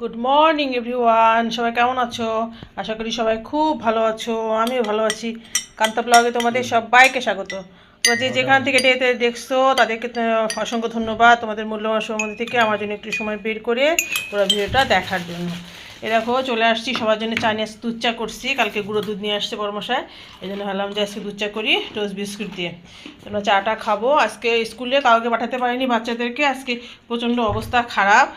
Good morning everyone সবাই কেমন আছো? আশা করি সবাই খুব ভালো আছো আমিও ভালো আছি। কান্তা ব্লগে তোমাদের সবাইকে স্বাগত। তোমরা যে যেখান থেকে ডেতে দেখছ তাদেরকে অসংখ্য ধন্যবাদ তোমাদের মূল্যবান সময় থেকে আমার জন্য একটু সময় বের করে ওরা ভিডিওটা দেখার জন্য। এ দেখো, চলে আসছি সবার জন্য চা নিয়ে দুধ চা করছি। কালকে গুঁড়ো দুধ নিয়ে আসছে বড়মশায় এই জন্য ভাবলাম যে আজকে দুধ চা করি টোস্ট বিস্কুট দিয়ে। তোমরা চাটা খাব? আজকে স্কুলে কাউকে পাঠাতে পারিনি বাচ্চাদেরকে। আজকে প্রচণ্ড অবস্থা খারাপ।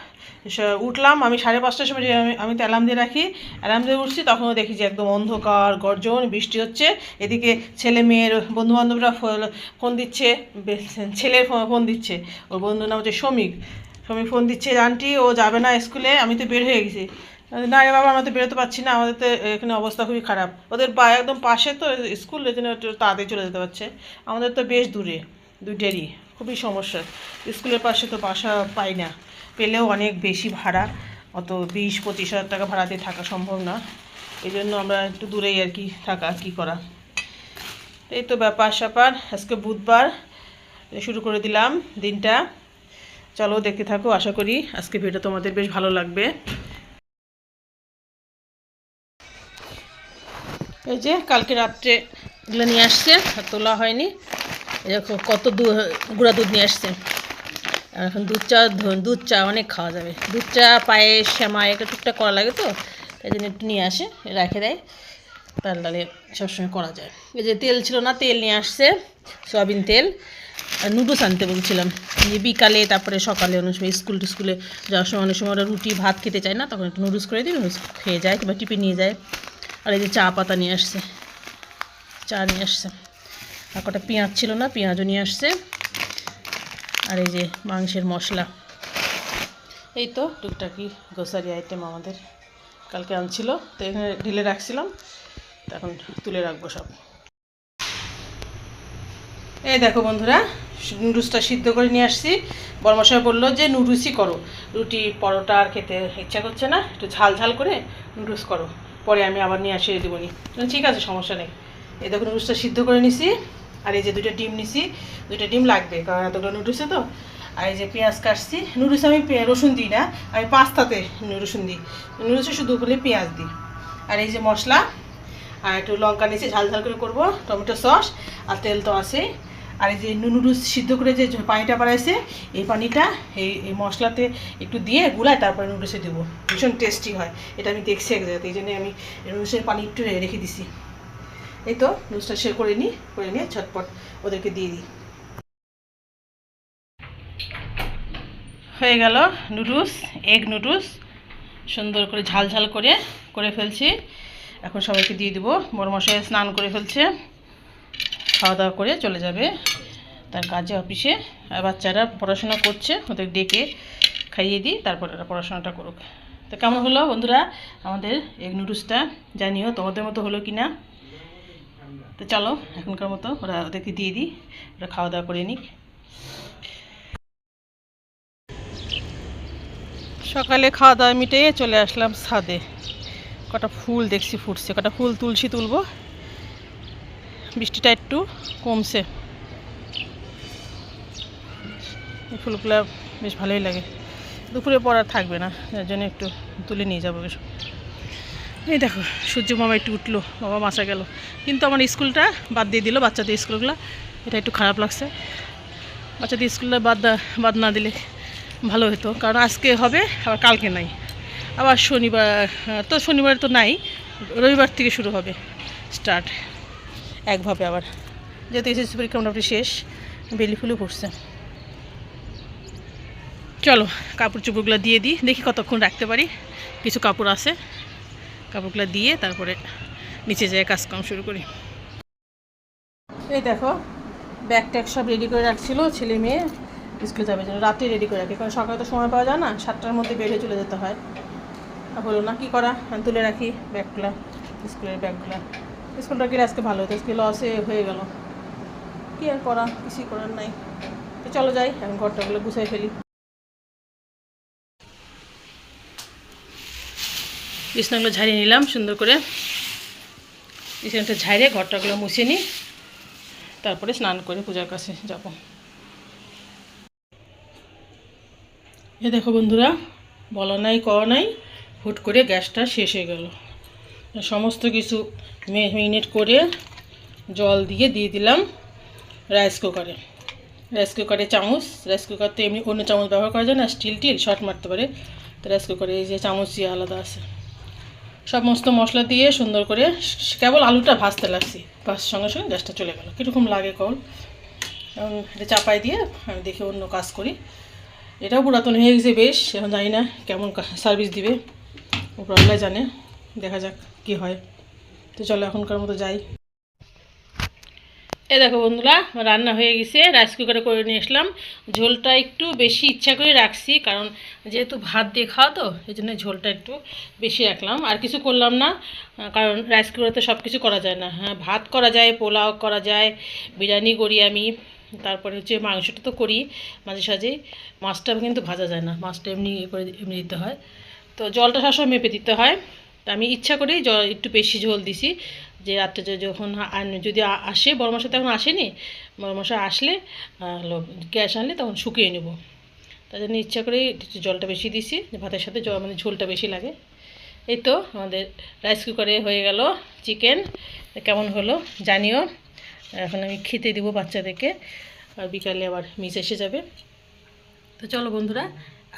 উঠলাম, আমি সাড়ে পাঁচটার সময় আমি আমি তো অ্যালার্ম দিয়ে রাখি। অ্যালার্ম দিয়ে উঠছি, তখনও দেখি যে একদম অন্ধকার, গর্জন, বৃষ্টি হচ্ছে। এদিকে ছেলে মেয়ের বন্ধুবান্ধবরা ফোন দিচ্ছে ছেলের ফোন দিচ্ছে। ওর বন্ধুর নাম হচ্ছে শ্রমিক শ্রমিক ফোন দিচ্ছে, আন্টি, ও যাবে না স্কুলে, আমি তো বের হয়ে গেছি। না রে বাবা আমরা তো বেরোতে পারছি না, আমাদের তো এখানে অবস্থা খুবই খারাপ। ওদের বা একদম পাশে তো স্কুল, এই জন্য তাড়াতাড়ি চলে যেতে পারছে। আমাদের তো বেশ দূরে দুইটারই খুবই সমস্যা। স্কুলের পাশে তো বাসা পাই না। পেলেও অনেক বেশি ভাড়া, অত বিশ, পঁচিশ হাজার টাকা ভাড়া দিয়ে থাকা সম্ভব না। এই জন্য আমরা একটু দূরেই আর কি থাকা কি করা। এই তো ব্যাপার স্যাপার, আজকে বুধবার, শুরু করে দিলাম দিনটা। চলো দেখতে থাকো, আশা করি আজকে ভিডিও তোমাদের বেশ ভালো লাগবে। এই যে কালকে রাত্রে এগুলো নিয়ে আসছে, আর তোলা হয়নি। এই দেখো কত গুঁড়া দুধ নিয়ে আসছে। এখন দুধ চা দুধ চা অনেক খাওয়া যাবে। দুধ চা পায়ে শ্যামা একটা টুকটাক করা লাগে তো তাই জন্য একটু নিয়ে আসে, রেখে দেয়। তার ডালে সবসময় করা যায়। এই যে তেল ছিল না, তেল নিয়ে আসছে, সয়াবিন তেল। নুডলস আনতে বলছিলাম। যে বিকালে, তারপরে সকালে অনেক সময় স্কুল টিস্কুলে যাওয়ার সময় অনেক সময় ওরা রুটি, ভাত খেতে চায় না, তখন একটু নুডলস করে দিই, নুডলস খেয়ে যায় কিংবা টিপে নিয়ে যায়। আর এই যে চা পাতা নিয়ে আসছে। চা নিয়ে আসছে। আর কটা পেঁয়াজ ছিল না, পেঁয়াজও নিয়ে আসছে। আর এই যে মাংসের মশলা। এই তো টুকটাকি গ্রোসারি আইটেম আমাদের কালকে আনছিল। তো এখানে ঢিলে রাখছিলাম। এখন তুলে রাখব সব। এই দেখো বন্ধুরা, নুডলসটা সিদ্ধ করে নিয়ে আসছি। বর্মশাই বলল যে নুডলসই করো। রুটি, পরোটা আর খেতে ইচ্ছা করছে না। একটু ঝাল ঝাল করে নুডলস করো। পরে আমি আবার নিয়ে আসিয়ে দেবো নি। ঠিক আছে, সমস্যা নেই। এই দেখো নুডলসটা সিদ্ধ করে নিছি, আর এই যে দুটো ডিম নিছি দুটো ডিম লাগবে, কারণ এতগুলো নুডলসে তো। আর এই যে পেঁয়াজ কাটছি নুডলসে আমি রসুন দিই না, আমি পাস্তাতে রসুন দিই। নুডলসে শুধু বলে পেঁয়াজ দিই। আর এই যে মশলা, আর একটু লঙ্কা নিয়েছি, ঝাল ঝাল করে করব, টমেটো সস, আর তেল তো আছেই। আর এই যে নুডলস সিদ্ধ করে যে পানিটা বাড়াইছে এই পানিটা এই এই মশলাতে একটু দিয়ে গুলায় তারপরে নুডলসে দেবো। ভীষণ টেস্টি হয়। এটা আমি দেখছি এক জায়গাতে, এই জন্য আমি নুডলসের পানি একটু রেখে দিছি। এই তো নুডলসটা শেয়ার করে নিই করে নিয়ে ছটপট ওদেরকে দিয়ে দিই। হয়ে গেল নুডলস এগ নুডলস সুন্দর করে ঝাল ঝাল করে করে ফেলছি। এখন সবাইকে দিয়ে দেবো। বড় মশাই স্নান করে ফেলছে। খাওয়া দাওয়া করে চলে যাবে তার কাজে অফিসে। আর বাচ্চারা পড়াশোনা করছে, ওদের ডেকে খাইয়ে দিই, তারপর ওরা পড়াশোনাটা করুক। তো কেমন হলো বন্ধুরা আমাদের এগ নুডলসটা? জানিও তোমাদের মতো হলো কি না? তো চলো, এখনকার মতো ওরা ওদেরকে দিয়ে দিই, ওরা খাওয়া দাওয়া করে নিক। সকালে খাওয়া দাওয়া মিটিয়ে চলে আসলাম ছাদে। কটা ফুল দেখছি ফুটছে, কটা ফুল তুলসী তুলবো। বৃষ্টিটা একটু কমছে। এই ফুলগুলো বেশ ভালোই লাগে। দুপুরে পর আর থাকবে না, যার জন্য একটু তুলে নিয়ে যাব বেশ। এই দেখো, সূর্য মামা একটু উঠল বাবা মাসা গেল। কিন্তু আমার স্কুলটা বাদ দিয়ে দিল বাচ্চাদের স্কুলগুলো, এটা একটু খারাপ লাগছে। বাচ্চাদের স্কুলটা বাদ বাদ না দিলে ভালো হতো, কারণ আজকে হবে, আবার কালকে নাই। আবার শনিবার তো শনিবার তো নাই, রবিবার থেকে শুরু হবে, স্টার্ট। একভাবে আবার। যেহেতু এসএসসি পরীক্ষা মোটামুটি শেষ, বেলি ফুলে পড়ছে। চলো, কাপড় চোপড়গুলো দিয়ে দিই, দেখি কতক্ষণ রাখতে পারি। কিছু কাপড় আছে, কাপড়গুলো দিয়ে তারপরে নিচে যেয়ে কাজকাম শুরু করি। এই দেখো ব্যাগ ট্যাগ সব রেডি করে রাখছিল ছেলে মেয়ে, স্কুলে যাবে জন্য রাতে রেডি করে রাখি। কারণ সকালে তো সময় পাওয়া যায় না, সাতটার মধ্যে বেরিয়ে চলে যেতে হয়। হলো না, কি করা? তুলে রাখি ব্যাগগুলো স্কুলের ব্যাগগুলো স্কুলটা গেলে আজকে ভালো হতো স্কুল লসে হয়ে গেল। কি আর করা, কিছুই করার নাই। তো চলো যাই, এখন ঘরটাগুলো গুছাই ফেলি। বিছনাগুলো ঝাড়িয়ে নিলাম, সুন্দর করে। বিছানাটা ঝাড়িয়ে ঘরটাগুলো মুছে নিই। তারপরে স্নান করে পূজার কাছে যাব। এ দেখো বন্ধুরা, বলা নাই কওয়া নাই, হুট করে গ্যাসটা শেষ হয়ে গেল। সমস্ত কিছু মেরিনেট করে জল দিয়ে দিয়ে দিলাম রাইস কুকারে। রাইস কুকারে চামচ, রাইস কুকার তো এমনি অন্য চামচ ব্যবহার করা যায় না, স্টিল টিল, শর্ট মারতে পারে। তো রাইস কুকারে এই যে চামচ দিয়ে আলাদা আছে। সমস্ত মশলা দিয়ে সুন্দর করে কেবল আলুটা ভাজতে লাগছি। বাস সঙ্গে সঙ্গে গ্যাসটা চলে গেল। কীরকম লাগে কল? এখন এটা চাপাই দিয়ে আমি দেখি অন্য কাজ করি। এটাও পুরাতন হয়ে গেছে বেশ, এখন জানি না কেমন সার্ভিস দিবে। উপর আল্লাহ জানে। দেখা যাক কি হয়। তো চলো এখনকার মতো যাই। এ দেখো বন্ধুরা, রান্না হয়ে গেছে, রাইস কুকারে করে নিয়ে আসলাম। ঝোলটা একটু বেশি ইচ্ছা করে রাখছি, কারণ যেহেতু ভাত দিয়ে খাওয়া তো, এই জন্য ঝোলটা একটু বেশি রাখলাম। আর কিছু করলাম না, কারণ রাইস কুকারে তো সব কিছু করা যায় না। হ্যাঁ ভাত করা যায়, পোলাও করা যায়, বিরিয়ানি করি আমি, তারপরে হচ্ছে মাংসটা তো করি মাঝে সাঝেই মাছটা কিন্তু ভাজা যায় না, মাছটা এমনি করে, এমনি দিতে হয়। তো জলটা সবসময় মেপে দিতে হয়। তা আমি ইচ্ছা করেই একটু বেশি ঝোল দিছি। যে রাত্রে যখন যদি আসে, বড় মশা তো এখন আসেনি, বড় মশা আসলে গ্যাস আনলে তখন শুকিয়ে নেব। তার জন্য ইচ্ছা করেই জলটা বেশি দিছি ভাতের সাথে জল মানে ঝোলটা বেশি লাগে। এই তো আমাদের রাইস কুকারে হয়ে গেল চিকেন। কেমন হলো জানিও। এখন আমি খেতে দেবো বাচ্চাদেরকে। আর বিকালে আবার মিস এসে যাবে। তো চলো বন্ধুরা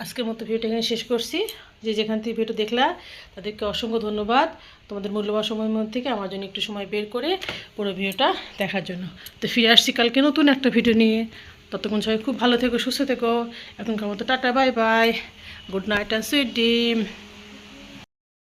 আজকের মতো ভিডিওটা এখানে শেষ করছি। যে যেখান থেকে ভিডিও দেখলা, তাদেরকে অসংখ্য ধন্যবাদ। তোমাদের মূল্যবান সময়ের মধ্যে থেকে আমার জন্য একটু সময় বের করে পুরো ভিডিওটা দেখার জন্য। তো ফিরে আসছি কালকে নতুন একটা ভিডিও নিয়ে। ততক্ষণ সবাই খুব ভালো থেকো, সুস্থ থেকো। এখনকার মতো ta ta, bye bye. Good night and sweet dream